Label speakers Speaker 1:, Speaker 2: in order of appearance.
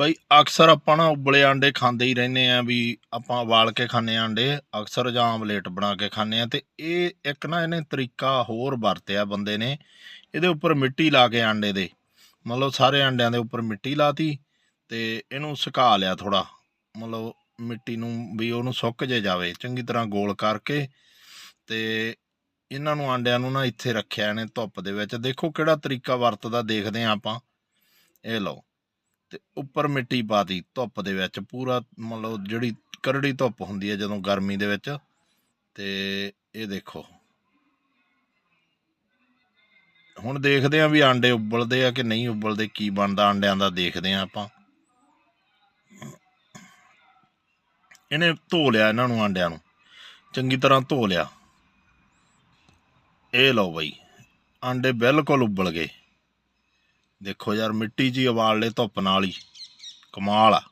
Speaker 1: ਬਈ ਅਕਸਰ ਆਪਾਂ ਨਾ ਉਬਲੇ ਆਂਡੇ ਖਾਂਦੇ ਹੀ ਰਹਿੰਦੇ ਆ ਵੀ ਆਪਾਂ ਉਬਾਲ ਕੇ ਖਾਂਦੇ ਆ ਆਂਡੇ, ਅਕਸਰ ਜਾਂ ਆਮਲੇਟ ਬਣਾ ਕੇ ਖਾਂਦੇ ਆ ਤੇ ਇਹ ਇੱਕ ਨਾ ਇਹਨੇ ਤਰੀਕਾ ਹੋਰ ਵਰਤਿਆ ਬੰਦੇ ਨੇ, ਇਹਦੇ ਉੱਪਰ ਮਿੱਟੀ ਲਾ ਕੇ ਆਂਡੇ ਦੇ। ਮਤਲਬ ਸਾਰੇ ਆਂਡਿਆਂ ਦੇ ਉੱਪਰ ਮਿੱਟੀ ਲਾਤੀ ਤੇ ਇਹਨੂੰ ਸੁਕਾ ਲਿਆ ਥੋੜਾ ਮਤਲਬ ਮਿੱਟੀ ਨੂੰ ਵੀ ਉਹਨੂੰ ਸੁੱਕ ਜੇ ਜਾਵੇ, ਚੰਗੀ ਤਰ੍ਹਾਂ ਗੋਲ ਕਰਕੇ ਤੇ ਇਹਨਾਂ ਨੂੰ ਆਂਡਿਆਂ ਨੂੰ ਨਾ ਇੱਥੇ ਰੱਖਿਆ ਇਹਨੇ ਧੁੱਪ ਦੇ ਵਿੱਚ। ਦੇਖੋ ਕਿਹੜਾ ਤਰੀਕਾ ਵਰਤਦਾ, ਦੇਖਦੇ ਆ ਆਪਾਂ। ਇਹ ਲਓ। ਤੇ ਉੱਪਰ ਮਿੱਟੀ ਪਾਤੀ ਧੁੱਪ ਦੇ ਵਿੱਚ ਪੂਰਾ ਮਤਲਬ ਜਿਹੜੀ ਕਰੜੀ ਧੁੱਪ ਹੁੰਦੀ ਹੈ ਜਦੋਂ ਗਰਮੀ ਦੇ ਵਿੱਚ, ਤੇ ਇਹ ਦੇਖੋ। ਹੁਣ ਦੇਖਦੇ ਆ ਵੀ ਆਂਡੇ ਉਬਲਦੇ ਆ ਕਿ ਨਹੀਂ ਉਬਲਦੇ, ਕੀ ਬਣਦਾ, ਆਂਡਿਆਂ ਦਾ ਦੇਖਦੇ ਆ ਆਪਾਂ। ਇਹਨੇ ਧੋ ਲਿਆ ਇਹਨਾਂ ਨੂੰ, ਆਂਡਿਆਂ ਨੂੰ। ਚੰਗੀ ਤਰ੍ਹਾਂ ਧੋ ਲਿਆ। ਇਹ ਲਓ ਬਈ, ਆਂਡੇ ਬਿਲਕੁਲ ਉਬਲ ਗਏ। ਦੇਖੋ ਯਾਰ ਮਿੱਟੀ 'ਚ ਹੀ ਉਬਾਲ ਲਏ ਧੁੱਪ ਨਾਲ ਹੀ। ਕਮਾਲ ਆ।